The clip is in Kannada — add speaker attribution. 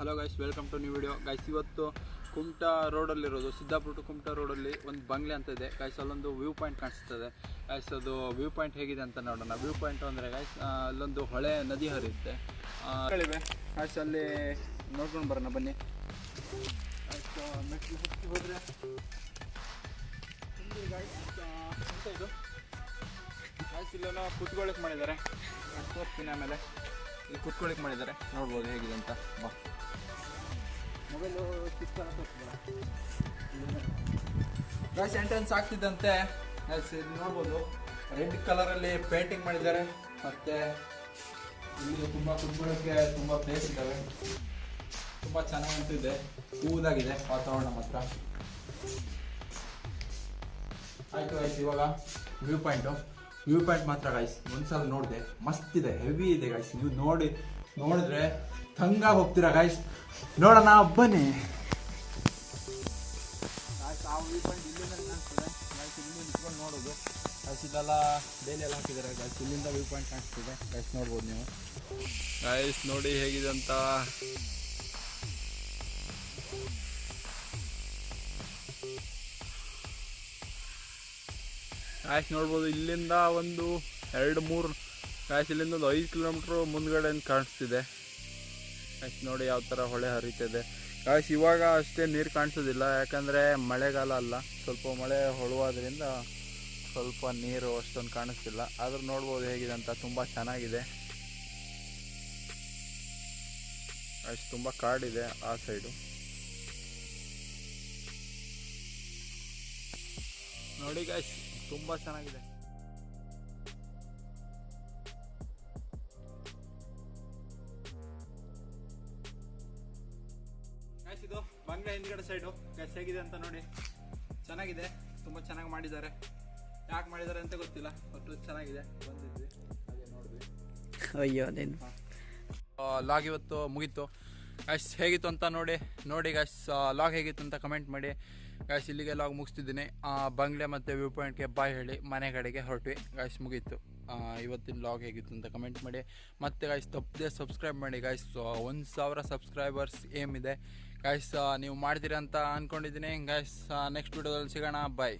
Speaker 1: Hello guys welcome to new video guys ಇವತ್ತು ಕುಮಟಾ ರೋಡಲ್ಲಿರೋದು, ಸಿದ್ದಾಪುರ ಟು ಕುಮಟಾ ರೋಡಲ್ಲಿ ಒಂದು ಬಂಗ್ಲೆ ಅಂತ ಇದೆ. ಗೈಸ್ ಅಲ್ಲೊಂದು ವ್ಯೂ ಪಾಯಿಂಟ್ ಕಾಣಿಸ್ತದೆ. ಗೈಸ್ ಅದು ವ್ಯೂ ಪಾಯಿಂಟ್ ಹೇಗಿದೆ ಅಂತ ನೋಡೋಣ. ವ್ಯೂ ಪಾಯಿಂಟ್ ಅಂದರೆ ಗೈಸ್ ಅಲ್ಲೊಂದು ಹೊಳೆ ನದಿ ಹರಿಯುತ್ತೆ. ಹೇಳಿವೆ ಗೈಸ್ ಅಲ್ಲಿ ನೋಡ್ಕೊಂಡು ಬರೋಣ, ಬನ್ನಿ. ಮೆಟ್ಲು ಹತ್ತಿ ಹೋದರೆ ಇದು? ಗೈಸ್ ಇಲ್ಲೆಲ್ಲ ಕುತ್ಕೊಳ್ಳಿಕ್ಕೆ ಮಾಡಿದ್ದಾರೆ. ತೋರಿಸ್ತೀನಿ ಆಮೇಲೆ. ಇಲ್ಲಿ ಕುತ್ಕೊಳ್ಳಿಕ್ಕೆ ಮಾಡಿದ್ದಾರೆ. ನೋಡ್ಬೋದು ಹೇಗಿದೆ ಅಂತ. ಬಾ. ಗೈಸ್ ಎಂಟ್ರೆನ್ಸ್ ಆಗ್ತಿದ್ದಂತೆ. ನೋಡ್ಬೋದು. ರೆಡ್ ಕಲರಲ್ಲಿ ಪೇಂಟಿಂಗ್ ಮಾಡಿದ್ದಾರೆ. ಮತ್ತೆ ಇಲ್ಲಿ ತುಂಬ ಕುತ್ಕೊಳ್ಳೋಕ್ಕೆ ತುಂಬ ಪ್ಲೇಸ್ ಇದಾವೆ ತುಂಬ ಚೆನ್ನಾಗಿ ಇದೆ. ಕೂಲಾಗಿದೆ ವಾತಾವರಣ ಮಾತ್ರ. ಆಯ್ತು ಗೈಸ್ ಇವಾಗ ವ್ಯೂ ಪಾಯಿಂಟು ವ್ಯೂ ಪಾಯಿಂಟ್ ಮಾತ್ರ ಗಾಯ್ಸ್ ಒಂದ್ಸಲ ನೋಡಿದೆ. ಮಸ್ತ್ ಇದೆ. ಹೆವಿ ಇದೆ ಗಾಯ್ಸ್ ನೀವು ನೋಡಿ ನೋಡಿದ್ರೆ ತಂಗಾಗಿ ಹೋಗ್ತೀರಾ ಗಾಯ್ಸ್ ನೋಡೋಣ ಬನ್ನಿ. ನೋಡೋದು. ಗಾಯ್ಸ್ ಇದೆಲ್ಲ ಡೈಲಿ ಎಲ್ಲ ಹಾಕಿದ್ದಾರೆ ಗಾಯ್ಸ್ ಇಲ್ಲಿಂದ ವ್ಯೂ ಪಾಯಿಂಟ್ ಕಾಣಿಸ್ತಿದೆ. ಗಾಯ್ಸ್ ನೋಡ್ಬೋದು ನೀವು. ಗಾಯ್ಸ್ ನೋಡಿ ಹೇಗಿದೆ ಅಂತ. ಗಾಯ್ಸ್ ನೋಡ್ಬೋದು ಇಲ್ಲಿಂದ ಒಂದು ಎರಡು ಮೂರು ಗಾಯ್ಸ್ ಇಲ್ಲಿಂದ ಒಂದು ಐದು ಕಿಲೋಮೀಟ್ರ್ ಮುಂದ್ಗಡೆ ಕಾಣಿಸ್ತಿದೆ. ಗಾಯ್ಸ್ ನೋಡಿ ಯಾವ ಥರ ಹೊಳೆ ಹರಿತಿದೆ. ಗಾಯ್ಸ್ ಇವಾಗ ಅಷ್ಟೇ ನೀರು ಕಾಣಿಸೋದಿಲ್ಲ, ಯಾಕಂದರೆ ಮಳೆಗಾಲ ಅಲ್ಲ. ಸ್ವಲ್ಪ ಮಳೆ ಹೊಳುವಾದ್ರಿಂದ ಸ್ವಲ್ಪ ನೀರು ಅಷ್ಟೊಂದು ಕಾಣಿಸ್ತಿಲ್ಲ. ಆದರೂ ನೋಡ್ಬೋದು ಹೇಗಿದೆ ಅಂತ, ತುಂಬ ಚೆನ್ನಾಗಿದೆ. ಗಾಯ್ಸ್ ತುಂಬ ಕಾಡಿದೆ ಆ ಸೈಡು ನೋಡಿ ಗಾಯ್ಸ್ ತುಂಬ ಚೆನ್ನಾಗಿದೆ. ಬಂಗ್ಲೆ ಹಿಂದ್ಗಡೆ ಸೈಡು ಗ್ಯಾಸ್ ಹೇಗಿದೆ ಅಂತ ನೋಡಿ. ಚೆನ್ನಾಗಿದೆ. ತುಂಬ ಚೆನ್ನಾಗಿ ಮಾಡಿದ್ದಾರೆ. ಯಾಕೆ ಮಾಡಿದ್ದಾರೆ ಅಂತ ಗೊತ್ತಿಲ್ಲ ಒಟ್ಟು ಚೆನ್ನಾಗಿದೆ. ಬಂದಿದ್ವಿ. ಹಾಗೆ ನೋಡಿದ್ವಿ.
Speaker 2: ಅಯ್ಯೋ ಅದೇನು.
Speaker 1: ಲಾಗ್ ಇವತ್ತು ಮುಗೀತು. ಗ್ಯಾಸ್ ಹೇಗಿತ್ತು ಅಂತ ನೋಡಿ ನೋಡಿ ಗಾಯ್ಸ್ ಲಾಗ್ ಹೇಗಿತ್ತು ಅಂತ ಕಮೆಂಟ್ ಮಾಡಿ. ಗಾಯ್ಸ್ ಇಲ್ಲಿಗೆ ಲಾಗ್ ಮುಗಿಸ್ತಿದ್ದೀನಿ. ಆ, ಬಂಗ್ಲೆ ಮತ್ತು ವ್ಯೂ ಪಾಯಿಂಟ್ಗೆ ಬಾಯ್ ಹೇಳಿ ಮನೆ ಕಡೆಗೆ ಹೊರಟ್ವಿ. ಗ್ಯಾಸ್ ಮುಗೀತು. ಇವತ್ತಿನ ಲಾಗ್ ಹೇಗಿತ್ತು ಅಂತ ಕಮೆಂಟ್ ಮಾಡಿ. ಮತ್ತೆ ಗಾಯ್ಸ್ ತಪ್ಪದೆ ಸಬ್ಸ್ಕ್ರೈಬ್ ಮಾಡಿ. ಗಾಯ್ಸ್ ಒಂದು ಸಾವಿರ ಸಬ್ಸ್ಕ್ರೈಬರ್ಸ್ ಏಮ್ ಇದೆ ಗಾಯ್ಸ್ ನೀವು ಮಾಡ್ತೀರಾ ಅಂತ ಅಂದ್ಕೊಂಡಿದ್ದೀನಿ ಗಾಯ್ಸ್ ನೆಕ್ಸ್ಟ್ ವಿಡಿಯೋದಲ್ಲಿ ಸಿಗೋಣ. ಬಾಯ್